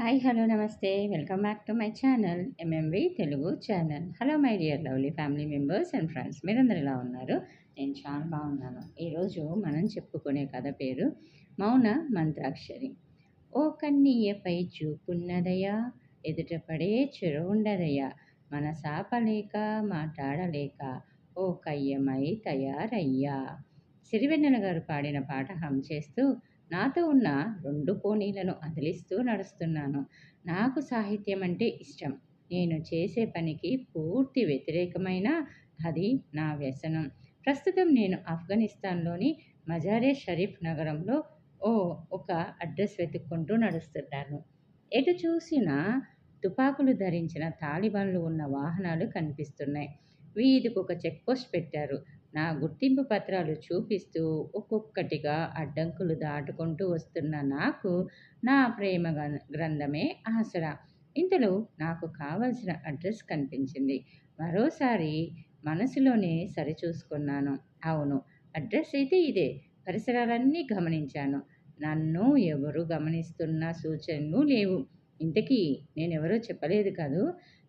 Hi hello నమస్తే. Welcome back to my channel MMV Telugu channel. Hello my dear lovely family members and friends. మీరందరూ ఎలా ఉన్నారు? నేను చాలా బాగున్నాను. ఈరోజు మనం చెప్పుకునే కథ పేరు మౌన మంత్రాక్షరి. ఓ కన్నీయపై చూపున్నదయ్యా ఎదుట పడే చెరువుండదయ్యా మన సాపలేక మాట్లాడలేక ఓ కయ్యమై తయారయ్యా. సిరివెన్నెల గారు పాడిన పాట హమ్ చేస్తూ నాతో ఉన్న రెండు పోనీలను అదిలిస్తూ నడుస్తున్నాను. నాకు సాహిత్యం అంటే ఇష్టం. నేను చేసే పనికి పూర్తి వ్యతిరేకమైన అది నా వ్యసనం. ప్రస్తుతం నేను ఆఫ్ఘనిస్తాన్లోని మజారే షరీఫ్ నగరంలో ఓ ఒక అడ్రస్ వెతుక్కుంటూ నడుస్తున్నాను. ఎటు చూసినా తుపాకులు ధరించిన తాలిబాన్లు ఉన్న వాహనాలు కనిపిస్తున్నాయి. వీధికి ఒక చెక్ పోస్ట్ పెట్టారు. నా గుర్తింపు పత్రాలు చూపిస్తూ ఒక్కొక్కటిగా అడ్డంకులు దాటుకుంటూ వస్తున్న నాకు నా ప్రేమ గ్రంథమే ఆసరా. ఇంతలో నాకు కావలసిన అడ్రస్ కనిపించింది. మరోసారి మనసులోనే సరిచూసుకున్నాను. అవును అడ్రస్ అయితే ఇదే. పరిసరాలన్నీ గమనించాను. నన్ను ఎవరు గమనిస్తున్న సూచనలు లేవు. ఇంతకీ నేనెవరో చెప్పలేదు కాదు?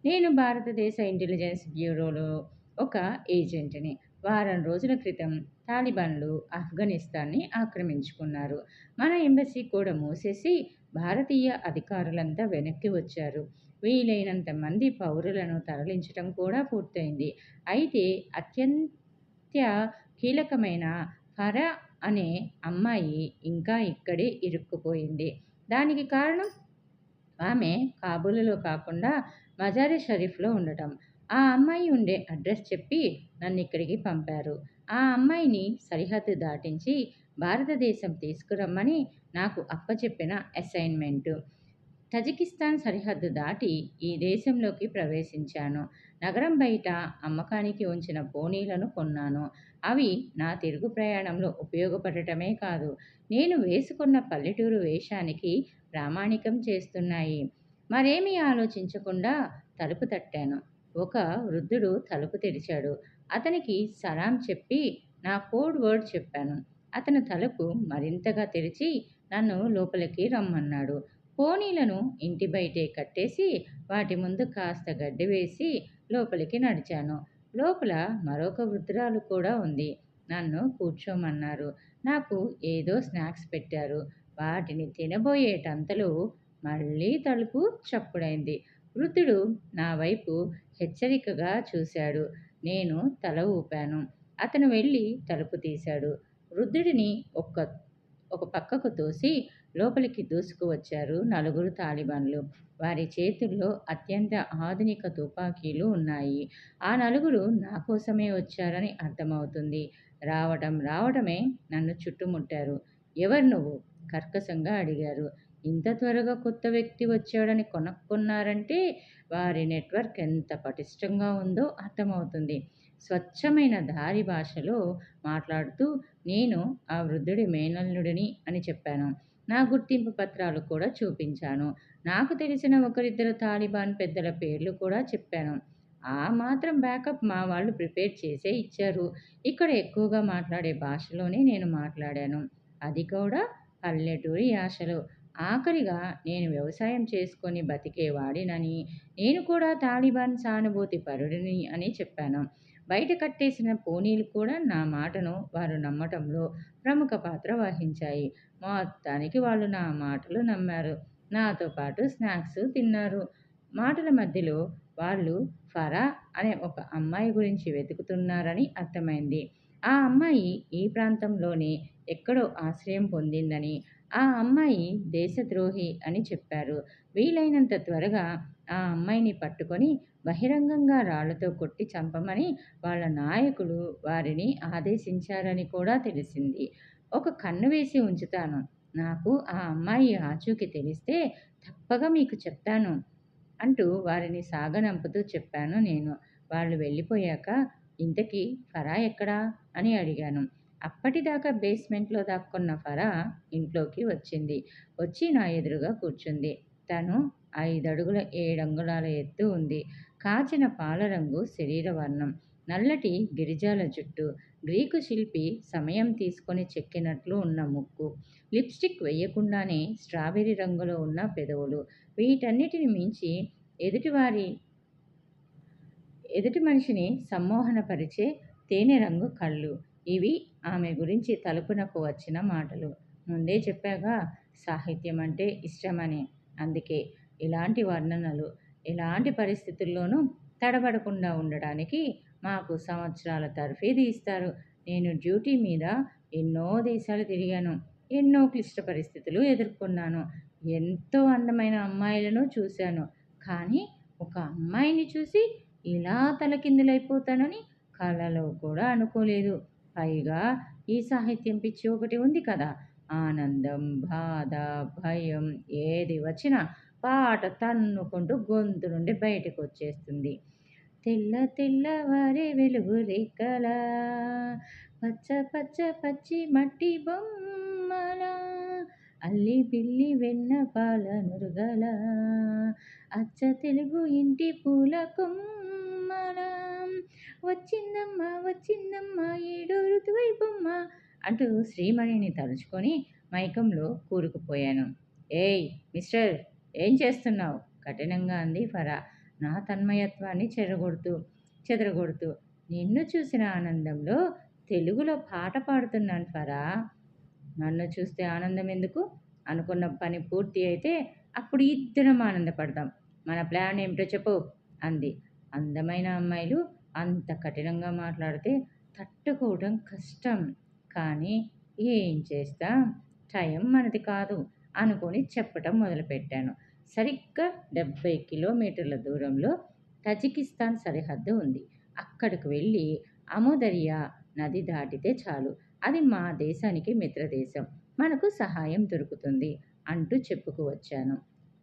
నేను భారతదేశ ఇంటెలిజెన్స్ బ్యూరోలో ఒక ఏజెంట్ని. వారం రోజుల క్రితం తాలిబాన్లు ఆఫ్ఘనిస్తాన్ని ఆక్రమించుకున్నారు. మన ఎంబసీ కూడా మూసేసి భారతీయ అధికారులంతా వెనక్కి వచ్చారు. వీలైనంత మంది పౌరులను తరలించడం కూడా పూర్తయింది. అయితే అత్యంత కీలకమైన ఫర అనే అమ్మాయి ఇంకా ఇక్కడే ఇరుక్కుపోయింది. దానికి కారణం ఆమె కాబూలులో కాకుండా మజారి షరీఫ్లో ఉండటం. ఆ అమ్మాయి ఉండే అడ్రస్ చెప్పి నన్ను ఇక్కడికి పంపారు. ఆ అమ్మాయిని సరిహద్దు దాటించి భారతదేశం తీసుకురమ్మని నాకు అప్పచెప్పిన అసైన్మెంటు. తజికిస్తాన్ సరిహద్దు దాటి ఈ దేశంలోకి ప్రవేశించాను. నగరం బయట అమ్మకానికి ఉంచిన పోనీలను కొన్నాను. అవి నా తిరుగు ప్రయాణంలో ఉపయోగపడటమే కాదు నేను వేసుకున్న పల్లెటూరు వేషానికి ప్రామాణికం చేస్తున్నాయి. మరేమీ ఆలోచించకుండా తలుపు తట్టాను. ఒక వృద్ధుడు తలుపు తెరిచాడు. అతనికి సలాం చెప్పి నా కోడ్ వర్డ్ చెప్పాను. అతను తలుపు మరింతగా తెరిచి నన్ను లోపలికి రమ్మన్నాడు. పోనీలను ఇంటి బయటే కట్టేసి వాటి ముందు కాస్త గడ్డి వేసి లోపలికి నడిచాను. లోపల మరొక వృద్ధురాలు కూడా ఉంది. నన్ను కూర్చోమన్నారు. నాకు ఏదో స్నాక్స్ పెట్టారు. వాటిని తినబోయేటంతలో మళ్ళీ తలుపు చప్పుడైంది. వృద్ధుడు నా వైపు హెచ్చరికగా చూశాడు. నేను తల ఊపాను. అతను వెళ్ళి తలుపు తీశాడు. వృద్ధుడిని ఒక్క ఒక పక్కకు తోసి లోపలికి దూసుకువచ్చారు నలుగురు తాలిబాన్లు. వారి చేతుల్లో అత్యంత ఆధునిక తుపాకీలు ఉన్నాయి. ఆ నలుగురు నా కోసమే వచ్చారని అర్థమవుతుంది. రావటం రావటమే నన్ను చుట్టుముట్టారు. ఎవరు నువ్వు? కర్కశంగా అడిగారు. ఇంత త్వరగా కొత్త వ్యక్తి వచ్చాడని కొనుక్కున్నారంటే వారి నెట్వర్క్ ఎంత పటిష్టంగా ఉందో అర్థమవుతుంది. స్వచ్ఛమైన దారి భాషలో మాట్లాడుతూ నేను ఆ వృద్ధుడి మేనల్లుడిని అని చెప్పాను. నా గుర్తింపు పత్రాలు కూడా చూపించాను. నాకు తెలిసిన ఒకరిద్దరు తాలిబాన్ పెద్దల పేర్లు కూడా చెప్పాను. ఆ మాత్రం బ్యాకప్ మా వాళ్ళు ప్రిపేర్ చేసే ఇచ్చారు. ఇక్కడ ఎక్కువగా మాట్లాడే భాషలోనే నేను మాట్లాడాను. అది కూడా పల్లెటూరి యాసలో. ఆఖరిగా నేను వ్యవసాయం చేసుకొని బతికేవాడినని నేను కూడా తాలిబాన్ సానుభూతి పరుడిని అని చెప్పాను. బయట కట్టేసిన పోనీలు కూడా నా మాటను వారు నమ్మటంలో ప్రముఖ పాత్ర వహించాయి. మొత్తానికి వాళ్ళు నా మాటలు నమ్మారు. నాతో పాటు స్నాక్స్ తిన్నారు. మాటల మధ్యలో వాళ్ళు ఫరా అనే ఒక అమ్మాయి గురించి వెతుకుతున్నారని అర్థమైంది. ఆ అమ్మాయి ఈ ప్రాంతంలోనే ఎక్కడో ఆశ్రయం పొందిందని ఆ అమ్మాయి దేశద్రోహి అని చెప్పారు. వీలైనంత త్వరగా ఆ అమ్మాయిని పట్టుకొని బహిరంగంగా రాళ్ళతో కొట్టి చంపమని వాళ్ళ నాయకులు వారిని ఆదేశించారని కూడా తెలిసింది. ఒక కన్ను వేసి ఉంచుతాను. నాకు ఆ అమ్మాయి ఆచూకి తెలిస్తే తప్పగా మీకు చెప్తాను అంటూ వారిని సాగనంపుతూ చెప్పాను నేను. వాళ్ళు వెళ్ళిపోయాక ఇంతకీ ఫరా ఎక్కడా? అని అడిగాను. అప్పటిదాకా బేస్మెంట్లో దాక్కున్న ఫరా ఇంట్లోకి వచ్చింది. వచ్చి నా ఎదురుగా కూర్చుంది. తను ఐదడుగుల ఏడంగుళాల ఎత్తు ఉంది. కాచిన పాలరంగు శరీర వర్ణం. నల్లటి గిరిజాల జుట్టు. గ్రీకు శిల్పి సమయం తీసుకొని చెక్కినట్లు ఉన్న ముక్కు లిప్స్టిక్ వేయకుండానే స్ట్రాబెర్రీ రంగులో ఉన్న పెదవులు. వీటన్నిటిని మించి ఎదుటివారి ఎదుటి మనిషిని సమ్మోహనపరిచే తేనె రంగు కళ్ళు. ఇవి ఆమె గురించి తలుపునకు వచ్చిన మాటలు. ముందే చెప్పాగా సాహిత్యం అంటే ఇష్టమని. అందుకే ఇలాంటి వర్ణనలు ఎలాంటి పరిస్థితుల్లోనూ తడబడకుండా ఉండడానికి మాకు సంవత్సరాల తర్ఫీది ఇస్తారు నేను డ్యూటీ మీద ఎన్నో దేశాలు తిరిగాను ఎన్నో క్లిష్ట పరిస్థితులు ఎదుర్కొన్నాను ఎంతో అందమైన అమ్మాయిలను చూశాను. కానీ ఒక అమ్మాయిని చూసి ఇలా తలకిందులైపోతానని కళలో కూడా అనుకోలేదు. పైగా ఈ సాహిత్యం పిచ్చి ఒకటి ఉంది కదా. ఆనందం బాధ భయం ఏది వచ్చినా పాట తన్నుకుంటూ గొంతు నుండి బయటకు వచ్చేస్తుంది. తెల్ల తెల్లవారే వెలుగు రేఖల పచ్చ పచ్చ పచ్చి మట్టి బొమ్మల అల్లి పిల్లి వెన్న పాల నురుగల అచ్చ తెలుగు ఇంటి పూల కొమ్మల వచ్చిందమ్మ వచ్చిందమ్మ ఏడో ఋతువైపమ్మ అంటూ శ్రీమణిని తలుచుకొని మైకంలో కూరుకుపోయాను. ఏయ్ మిస్టర్ ఏం చేస్తున్నావు? కఠినంగా అంది ఫరా. నా తన్మయత్వాన్ని చెరగొడుతూ చెదరగొడుతూ. నిన్ను చూసిన ఆనందంలో తెలుగులో పాట పాడుతున్నాను ఫరా. నన్ను చూస్తే ఆనందం ఎందుకు అనుకున్న పని పూర్తి అయితే అప్పుడు ఇద్దరం ఆనందపడతాం మన ప్లాన్ ఏమిటో చెప్పు అంది. అందమైన అమ్మాయిలు అంత కఠినంగా మాట్లాడితే తట్టుకోవడం కష్టం. కానీ ఏం చేస్తా? టైం మనది కాదు అనుకొని చెప్పటం మొదలుపెట్టాను. సరిగ్గా డెబ్బై కిలోమీటర్ల దూరంలో తజికిస్తాన్ సరిహద్దు ఉంది. అక్కడికి వెళ్ళి అమోదరియా నది దాటితే చాలు. అది మా దేశానికి మిత్రదేశం. మనకు సహాయం దొరుకుతుంది అంటూ చెప్పుకువచ్చాను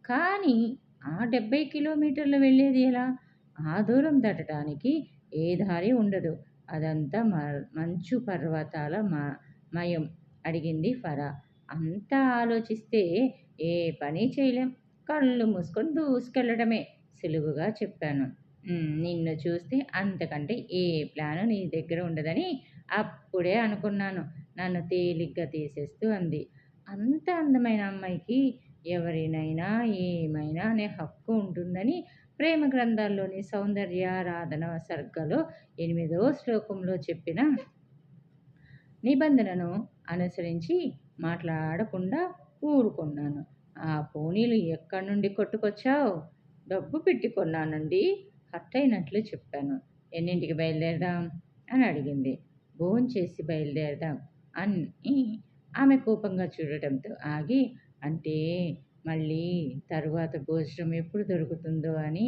కానీ ఆ డెబ్బై కిలోమీటర్లు వెళ్ళేది ఎలా? ఆ దూరం దాటడానికి ఏ దారి ఉండదు. అదంతా మ మంచు పర్వతాల మ మయం అడిగింది ఫరా. అంతా ఆలోచిస్తే ఏ పని చేయలేం. కళ్ళు మూసుకొని దూసుకెళ్ళడమే సులువుగా చెప్పాను. నిన్ను చూస్తే అంతకంటే ఏ ప్లాను నీ దగ్గర ఉండదని అప్పుడే అనుకున్నాను. నన్ను తేలిగ్గా తీసేస్తూ అంది. అంత అందమైన అమ్మాయికి ఎవరినైనా ఏమైనా అనే హక్కు ఉంటుందని ప్రేమ గ్రంథాల్లోని సౌందర్యారాధన సర్గలో ఎనిమిదో శ్లోకంలో చెప్పిన నిబంధనను అనుసరించి మాట్లాడకుండా ఊరుకున్నాను. ఆ పోనీలు ఎక్కడి నుండి కొట్టుకొచ్చావు? డబ్బు పెట్టి కొన్నానండి హట్ అయినట్లు చెప్పాను. ఎన్నింటికి బయలుదేరదాం? అని అడిగింది. చేసి బయలుదేరదాం అని ఆమె కోపంగా చూడటంతో ఆగి అంటే మళ్ళీ తరువాత భోజనం ఎప్పుడు దొరుకుతుందో అని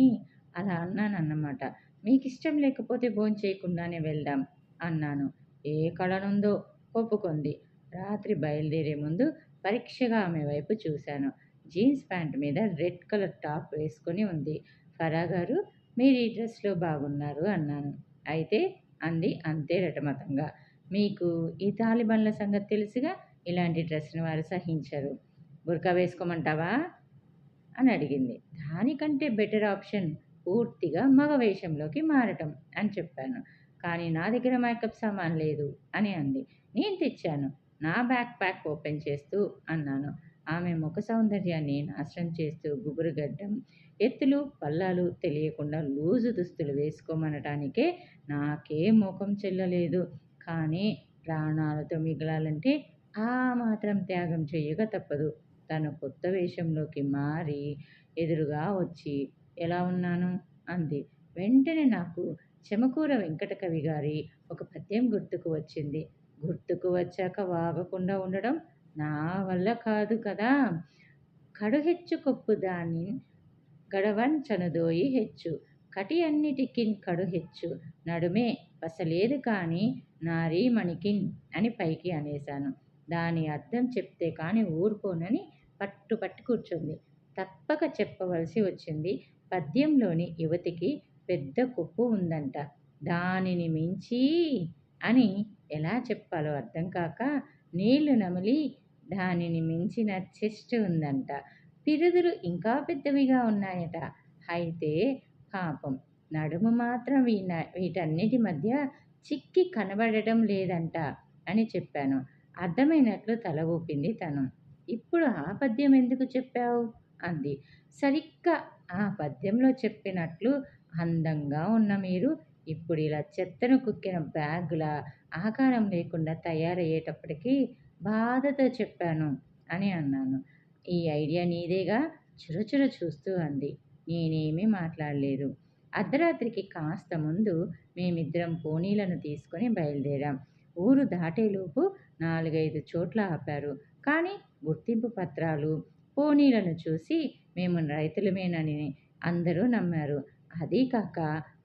అలా అన్నాను అన్నమాట మీకు ఇష్టం లేకపోతే భోజనం చేయకుండానే వెళ్దాం అన్నాను. ఏ కళనుందో ఒప్పుకుంది రాత్రి బయలుదేరే ముందు పరీక్షగా ఆమె వైపు చూశాను. జీన్స్ ప్యాంట్ మీద రెడ్ కలర్ టాప్ వేసుకొని ఉంది. ఫరా గారు మీరు ఈ డ్రెస్లో బాగున్నారు అన్నాను. అయితే అంది అంతే రటమతంగా. మీకు ఈ తాలిబన్ల సంగతి తెలుసుగా? ఇలాంటి డ్రెస్ని వారు సహించరు. బురకా వేసుకోమంటావా అని అడిగింది. దానికంటే బెటర్ ఆప్షన్ పూర్తిగా మగ వేషంలోకి మారటం అని చెప్పాను. కానీ నా దగ్గర మేకప్ సామాన్ లేదు అని అంది. నేను తెచ్చాను. నా బ్యాక్ ప్యాక్ ఓపెన్ చేస్తూ అన్నాను. ఆమె ముఖ సౌందర్యాన్ని నాశనం చేస్తూ గుబురుగడ్డం ఎత్తులు పల్లాలు తెలియకుండా లూజు దుస్తులు వేసుకోమనటానికే నాకే ముఖం చెల్లలేదు. కానీ ప్రాణాలతో మిగలాలంటే ఆ మాత్రం త్యాగం చేయక తప్పదు. తన కొత్త వేషంలోకి మారి ఎదురుగా వచ్చి ఎలా ఉన్నాను అంది. వెంటనే నాకు చెమకూర వెంకటకవి గారి ఒక పద్యం గుర్తుకు వచ్చింది. గుర్తుకు వచ్చాక వాగకుండా ఉండడం నా వల్ల కాదు కదా. కడుహెచ్చు కొప్పు దాని గడవన్ చనుదోయి హెచ్చు. కటి అన్నిటికిన్ కడు హెచ్చు నడుమే పసలేదు కానీ నారీ మణికిన్ అని పైకి అనేశాను. దాని అర్థం చెప్తే కానీ ఊరుకోనని పట్టుపట్టి కూర్చుంది. తప్పక చెప్పవలసి వచ్చింది. పద్యంలోని యువతికి పెద్ద కొప్పు ఉందంట. దానిని మించి అని ఎలా చెప్పాలో అర్థం కాక నీళ్ళు నమిలి దానిని మించిన చెస్ట్ ఉందంట. పిరుదులు ఇంకా పెద్దవిగా ఉన్నాయట. అయితే పాపం నడుము మాత్రం వీన వీటన్నిటి మధ్య చిక్కి కనబడటం లేదంట అని చెప్పాను. అర్థమైనట్లు తల ఊపింది తను. ఇప్పుడు ఆ పద్యం ఎందుకు చెప్పావు? అంది. సరిగ్గా ఆ పద్యంలో చెప్పినట్లు అందంగా ఉన్న మీరు ఇప్పుడు ఇలా చెత్తను కుక్కిన బ్యాగుల ఆకారం లేకుండా తయారయ్యేటప్పటికీ బాధతో చెప్పాను అని అన్నాను. ఈ ఐడియా నీదేగా? చురచుర చూస్తూ అంది. నేనేమీ మాట్లాడలేదు. అర్ధరాత్రికి కాస్త ముందు మేమిద్దరం పోనీలను తీసుకొని బయలుదేరాం. ఊరు దాటేలోపు నాలుగైదు చోట్ల ఆపారు. కానీ గుర్తింపు పత్రాలు పోనీలను చూసి మేము రైతులమేనని అందరూ నమ్మారు. అదీ కాక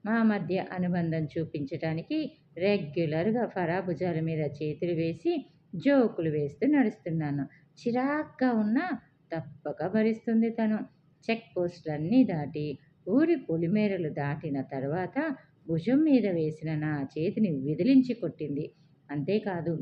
మా మధ్య అనుబంధం చూపించటానికి రెగ్యులర్గా ఫరాభుజాల మీద చేతులు వేసి జోకులు వేస్తూ నడుస్తున్నాను. చిరాగ్గా ఉన్నా తప్పక భరిస్తుంది తను. చెక్ పోస్టులన్నీ దాటి ఊరి పొలిమేరలు దాటిన తర్వాత భుజం మీద వేసిన నా చేతిని విదిలించి కొట్టింది. అంతేకాదు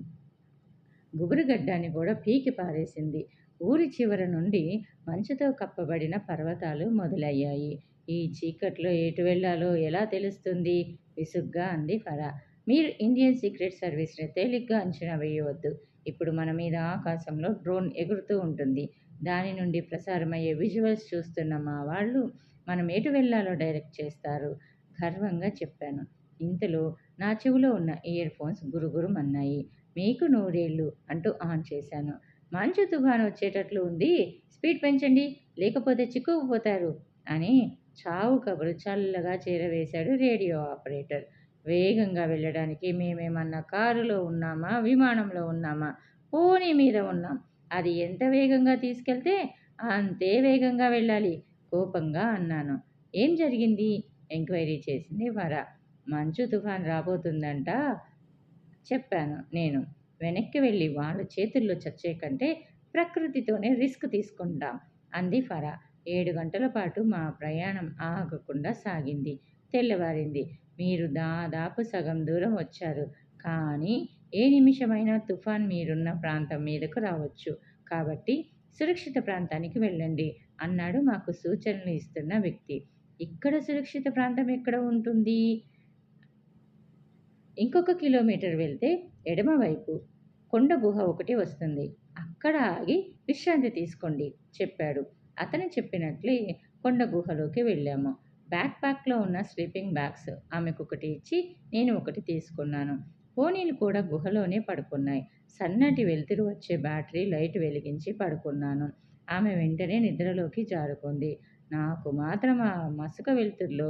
గుబురుగడ్డాన్ని కూడా పీకి పారేసింది. ఊరి చివర నుండి మంచుతో కప్పబడిన పర్వతాలు మొదలయ్యాయి. ఈ చీకట్లో ఎటు వెళ్ళాలో ఎలా తెలుస్తుంది? విసుగ్గా అంది ఫరా. మీరు ఇండియన్ సీక్రెట్ సర్వీస్ని తేలిగ్గా అంచనా వేయవద్దు. ఇప్పుడు మన మీద ఆకాశంలో డ్రోన్ ఎగురుతూ ఉంటుంది. దాని నుండి ప్రసారమయ్యే విజువల్స్ చూస్తున్న మా వాళ్ళు మనం ఎటు వెళ్ళాలో డైరెక్ట్ చేస్తారు. గర్వంగా చెప్పాను. ఇంతలో నా చెవిలో ఉన్న ఇయర్ ఫోన్స్ గురుగురుమన్నాయి మీకు నూరేళ్ళు అంటూ ఆన్ చేశాను. మంచు తుఫాను వచ్చేటట్లు ఉంది. స్పీడ్ పెంచండి. లేకపోతే చిక్కుకుపోతారు అని చావు కబురు చల్లగా చేరవేశాడు రేడియో ఆపరేటర్. వేగంగా వెళ్ళడానికి మేమేమన్నా కారులో ఉన్నామా? విమానంలో ఉన్నామా? పోనీ మీద ఉన్నాం. అది ఎంత వేగంగా తీసుకెళ్తే అంతే వేగంగా వెళ్ళాలి కోపంగా అన్నాను. ఏం జరిగింది? ఎంక్వైరీ చేసింది వర. మంచు తుఫాన్ రాబోతుందంట? చెప్పాను. నేను వెనక్కి వెళ్ళి వాళ్ళ చేతుల్లో చచ్చే కంటే ప్రకృతితోనే రిస్క్ తీసుకుంటాం అంది ఫరా. ఏడు గంటల పాటు మా ప్రయాణం ఆగకుండా సాగింది. తెల్లవారింది. మీరు దాదాపు సగం దూరం వచ్చారు. కానీ ఏ నిమిషమైనా తుఫాన్ మీరున్న ప్రాంతం మీదకు రావచ్చు. కాబట్టి సురక్షిత ప్రాంతానికి వెళ్ళండి అన్నాడు మాకు సూచనలు ఇస్తున్న వ్యక్తి. ఇక్కడ సురక్షిత ప్రాంతం ఎక్కడ ఉంటుంది? ఇంకొక కిలోమీటర్ వెళ్తే ఎడమవైపు కొండ గుహ ఒకటి వస్తుంది. అక్కడ ఆగి విశ్రాంతి తీసుకోండి చెప్పాడు. అతను చెప్పినట్లే కొండ గుహలోకి వెళ్ళాము. బ్యాక్ ప్యాక్లో ఉన్న స్లీపింగ్ బ్యాగ్స్ ఆమెకు ఒకటి ఇచ్చి నేను ఒకటి తీసుకున్నాను. పోనీలు కూడా గుహలోనే పడుకున్నాయి. సన్నటి వెలుతురు వచ్చే బ్యాటరీ లైట్ వెలిగించి పడుకున్నాను. ఆమె వెంటనే నిద్రలోకి జారుకుంది. నాకు మాత్రం ఆ మసక వెలుతురులో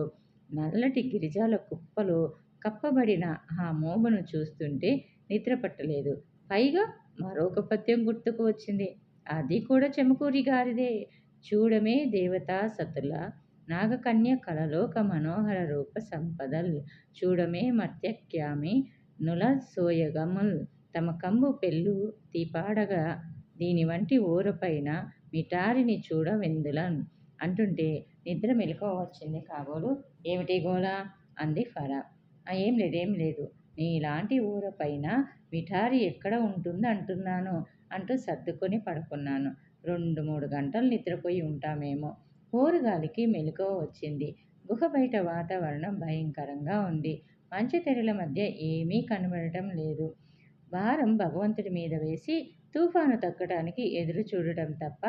నల్లటి గిరిజాల కుప్పలు కప్పబడిన ఆ మోబను చూస్తుంటే నిద్ర పట్టలేదు. పైగా మరొక పద్యం గుర్తుకు వచ్చింది. అది కూడా చెమకూరి గారిదే. చూడమే దేవతా సతుల నాగకన్య కలలోక మనోహర రూప సంపదల్. చూడమే మత్యక్యామి నుల సోయగముల్. తమ కంబు పెళ్ళు తీపాడగా దీని వంటి ఊరపైన మిటారిని చూడ వెందులన్ అంటుంటే నిద్ర మెలకువ వచ్చింది కాబోలు. ఏమిటి గోలా అంది ఫరా. ఏం లేదు ఏం లేదు. నీలాంటి ఊరపైన మిఠారి ఎక్కడ ఉంటుంది అంటున్నాను అంటూ సర్దుకొని పడుకున్నాను. రెండు మూడు గంటలు నిద్రపోయి ఉంటామేమో. ఊరుగాలికి మెలకువ వచ్చింది. గుహ బయట వాతావరణం భయంకరంగా ఉంది. మంచితెరల మధ్య ఏమీ కనబడటం లేదు. భారం భగవంతుడి మీద వేసి తుఫాను తగ్గడానికి ఎదురు చూడటం తప్ప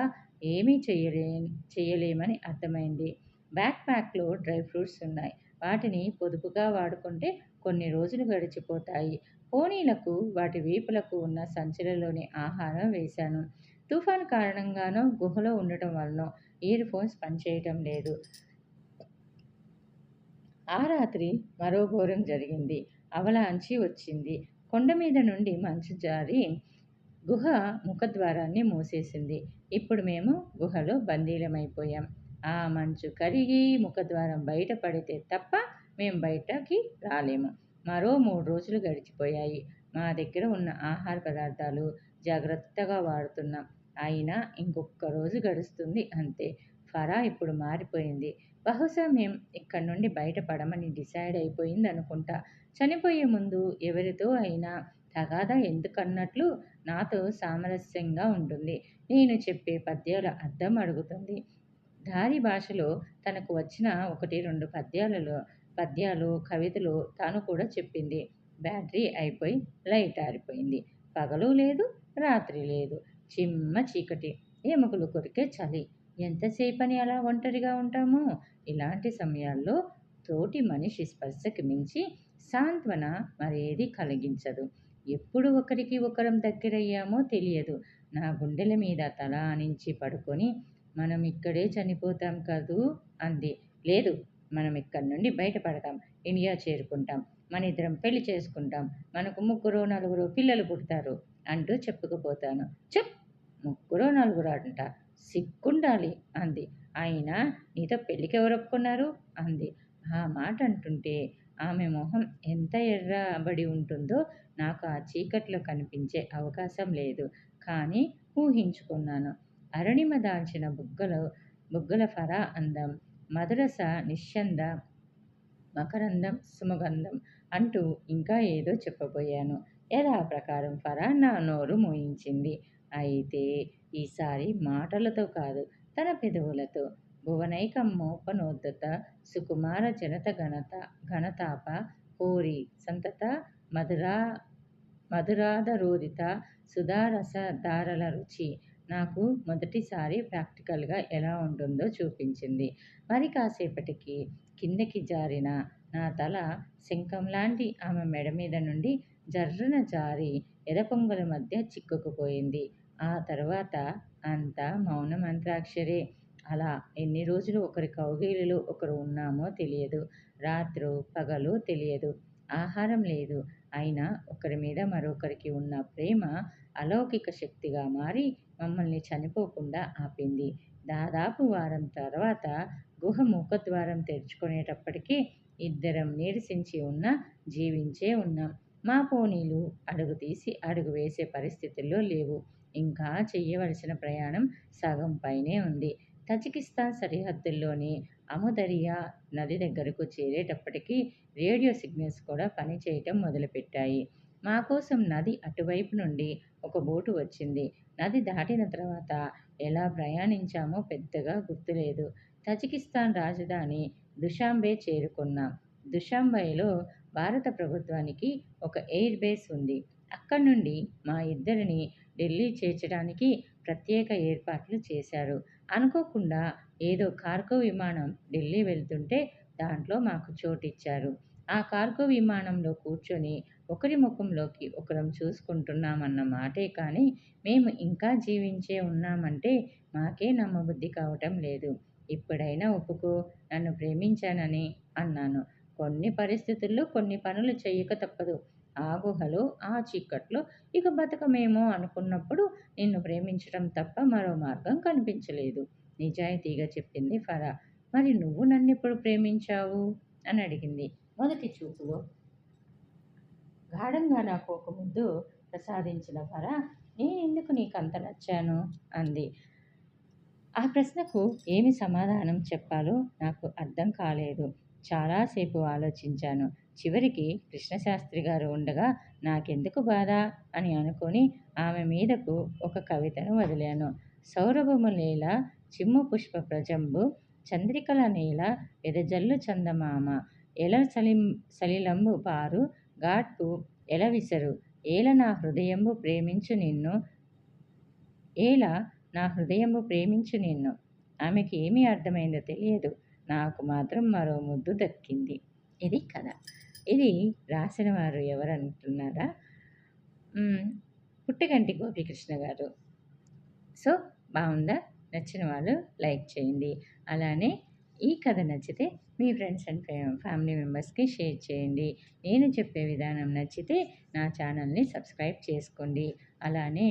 ఏమీ చేయలే చేయలేమని అర్థమైంది. బ్యాక్ ప్యాక్లో డ్రై ఫ్రూట్స్ ఉన్నాయి. వాటిని పొదుపుగా వాడుకుంటే కొన్ని రోజులు గడిచిపోతాయి. పోనీలకు వాటి వీపులకు ఉన్న సంచులలోని ఆహారం వేశాను. తుఫాన్ కారణంగానో గుహలో ఉండటం వలన ఇయర్ ఫోన్స్ పనిచేయటం లేదు. ఆ రాత్రి మరో ఘోరం జరిగింది. అవలాంచి వచ్చింది. కొండ మీద నుండి మంచు జారి గుహ ముఖద్వారాన్ని మూసేసింది. ఇప్పుడు మేము గుహలో బందీలమైపోయాం. ఆ మంచు కరిగి ముఖద్వారం బయట పడితే తప్ప మేము బయటకి రాలేము. మరో మూడు రోజులు గడిచిపోయాయి. మా దగ్గర ఉన్న ఆహార పదార్థాలు జాగ్రత్తగా వాడుతున్నాం. అయినా ఇంకొక రోజు గడుస్తుంది అంతే. ఫరా ఇప్పుడు మారిపోయింది. బహుశా మేము ఇక్కడి నుండి బయటపడమని డిసైడ్ అయిపోయింది అనుకుంటా. చనిపోయే ముందు ఎవరితో అయినా తగాదా ఎందుకన్నట్లు నాతో సామరస్యంగా ఉంటుంది. నేను చెప్పే పద్యాల అర్థం అడుగుతుంది. దారి భాషలో తనకు వచ్చిన ఒకటి రెండు పద్యాలలో పద్యాలు కవితలు తాను కూడా చెప్పింది. బ్యాటరీ అయిపోయి లైట్ ఆరిపోయింది. పగలు లేదు రాత్రి లేదు. చిమ్మ చీకటి. ఎముకలు కొరికే చలి. ఎంతసేపని అలా ఒంటరిగా ఉంటామో? ఇలాంటి సమయాల్లో తోటి మనిషి స్పర్శకి మించి సాంత్వన మరేది కలిగించదు. ఎప్పుడు ఒకరికి ఒకరం దగ్గరయ్యామో తెలియదు. నా గుండెల మీద తల నుంచి పడుకొని మనం ఇక్కడే చనిపోతాం కదూ? అంది. లేదు మనం ఇక్కడి నుండి బయటపడతాం. ఇండియా చేరుకుంటాం. మన ఇద్దరం పెళ్ళి చేసుకుంటాం. మనకు ముగ్గురు నలుగురు పిల్లలు పుడతారు అంటూ చెప్పుకుపోతాను. చెప్ ముగ్గురు నలుగురు అంట సిగ్గుండాలి అంది. అయినా నీతో పెళ్ళికి ఎవరు ఒప్పుకున్నారు? అంది. ఆ మాట అంటుంటే ఆమె మొహం ఎంత ఎర్రబడి ఉంటుందో నాకు ఆ చీకట్లో కనిపించే అవకాశం లేదు. కానీ ఊహించుకున్నాను. అరణిమ దాల్చిన బుగ్గలు బుగ్గల ఫరా అందం మదరస నిశ్చంద మకరందం సుమగంధం అంటూ ఇంకా ఏదో చెప్పబోయాను. యథా ప్రకారం ఫరా నా నోరు మోయించింది? అయితే ఈసారి మాటలతో కాదు తన పెదవులతో. భువనైకమ్మోపనోద్ధత సుకుమార జనత ఘనత ఘనతాప కోరి సంతత మధురా మధురాధరోదిత సుధారస దారల రుచి నాకు మొదటిసారి ప్రాక్టికల్గా ఎలా ఉంటుందో చూపించింది. మరి కాసేపటికి కిందకి జారిన నా తల శంఖం లాంటి ఆమె మెడ మీద నుండి జర్రున జారి ఎదపొంగుల మధ్య చిక్కుకుపోయింది. ఆ తర్వాత అంతా మౌన మంత్రాక్షరే. అలా ఎన్ని రోజులు ఒకరి కౌగిలిలో ఒకరు ఉన్నామో తెలియదు. రాత్రు పగలు తెలియదు. ఆహారం లేదు. అయినా ఒకరి మీద మరొకరికి ఉన్న ప్రేమ అలౌకిక శక్తిగా మారి మమ్మల్ని చనిపోకుండా ఆపింది. దాదాపు వారం తర్వాత గుహ ముఖద్వారం తెరుచుకునేటప్పటికీ ఇద్దరం నీరసించి ఉన్న జీవించే ఉన్నాం. మా పోనీలు అడుగు తీసి అడుగు వేసే పరిస్థితుల్లో లేవు. ఇంకా చేయవలసిన ప్రయాణం సగం పైనే ఉంది. తజికిస్తాన్ సరిహద్దుల్లోని అముదరియా నది దగ్గరకు చేరేటప్పటికీ రేడియో సిగ్నల్స్ కూడా పనిచేయటం మొదలుపెట్టాయి. మా కోసం నది అటువైపు నుండి ఒక బోటు వచ్చింది. నది దాటిన తర్వాత ఎలా ప్రయాణించామో పెద్దగా గుర్తులేదు. తజికిస్తాన్ రాజధాని దుషాంబే చేరుకున్నాం. దుషాంబేలో భారత ప్రభుత్వానికి ఒక ఎయిర్ బేస్ ఉంది. అక్కడి నుండి మా ఇద్దరిని ఢిల్లీ చేర్చడానికి ప్రత్యేక ఏర్పాట్లు చేశారు. అనుకోకుండా ఏదో కార్గో విమానం ఢిల్లీ వెళ్తుంటే దాంట్లో మాకు చోటిచ్చారు. ఆ కార్గో విమానంలో కూర్చొని ఒకరి ముఖంలోకి ఒకరం చూసుకుంటున్నామన్న మాటే కానీ మేము ఇంకా జీవించే ఉన్నామంటే మాకే నమ్మబుద్ధి కావటం లేదు. ఇప్పుడైనా ఒప్పుకో నన్ను ప్రేమించానని అన్నాను. కొన్ని పరిస్థితుల్లో కొన్ని పనులు చేయక తప్పదు. ఆ గుహలో ఆ చీకట్లో ఇక బతకమేమో అనుకున్నప్పుడు నిన్ను ప్రేమించడం తప్ప మరో మార్గం కనిపించలేదు. నిజాయితీగా చెప్పింది ఫరా. మరి నువ్వు నన్ను ఎప్పుడు ప్రేమించావు? అని అడిగింది. మొదటి చూపులో గాఢంగా నాకు ఒక ముద్దు ప్రసాదించిన వర నేను ఎందుకు నీకు అంత నచ్చాను? అంది. ఆ ప్రశ్నకు ఏమి సమాధానం చెప్పాలో నాకు అర్థం కాలేదు. చాలాసేపు ఆలోచించాను. చివరికి కృష్ణశాస్త్రి గారు ఉండగా నాకెందుకు బాధ? అని అనుకొని ఆమె మీదకు ఒక కవితను వదిలాను. సౌరభము నేల చిమ్ము పుష్ప ప్రజంబు చంద్రికల నేల ఎదజల్లు చందమామ ఎల సలిం సలిలంబు పారు ఘాట్పు ఎలవిసరు ఏల నా హృదయంబు ప్రేమించు నిన్ను? ఏల నా హృదయంబు ప్రేమించు నిన్ను? ఆమెకి ఏమీ అర్థమైందో తెలియదు. నాకు మాత్రం మరో ముద్దు దక్కింది. ఇది కథ. ఇది రాసిన వారు ఎవరంటున్నారా? పుట్టగంటి గోపికృష్ణ గారు. సో బాగుందా? నచ్చిన వాళ్ళు లైక్ చేయండి. అలానే ఈ కథ నచ్చితే మీ ఫ్రెండ్స్ అండ్ ఫ్యామిలీ మెంబర్స్కి షేర్ చేయండి. నేను చెప్పే విధానం నచ్చితే నా ఛానల్ని సబ్స్క్రైబ్ చేసుకోండి. అలానే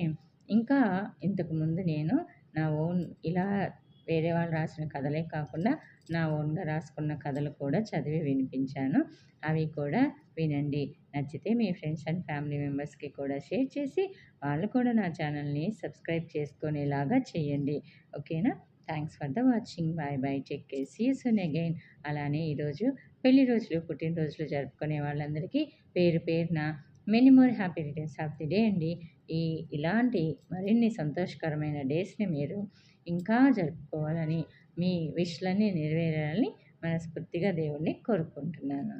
ఇంకా ఇంతకుముందు నేను నా ఓన్ ఇలా వేరే వాళ్ళు రాసిన కథలే కాకుండా నా ఓన్గా రాసుకున్న కథలు కూడా చదివి వినిపించాను. అవి కూడా వినండి. నచ్చితే మీ ఫ్రెండ్స్ అండ్ ఫ్యామిలీ మెంబర్స్కి కూడా షేర్ చేసి వాళ్ళు కూడా నా ఛానల్ని సబ్స్క్రైబ్ చేసుకునేలాగా చేయండి. ఓకేనా? Thanks for the watching. Bye bye take care. Soon again. అలానే ఈరోజు పెళ్ళి రోజులు పుట్టినరోజులు జరుపుకునే వాళ్ళందరికీ పేరు పేరున many more happy returns of the day అండి. ఈ ఇలాంటి మరిన్ని సంతోషకరమైన డేస్ని మీరు ఇంకా జరుపుకోవాలని మీ విష్లన్నీ నెరవేరాలని మనస్ఫూర్తిగా దేవుణ్ణి కోరుకుంటున్నాను.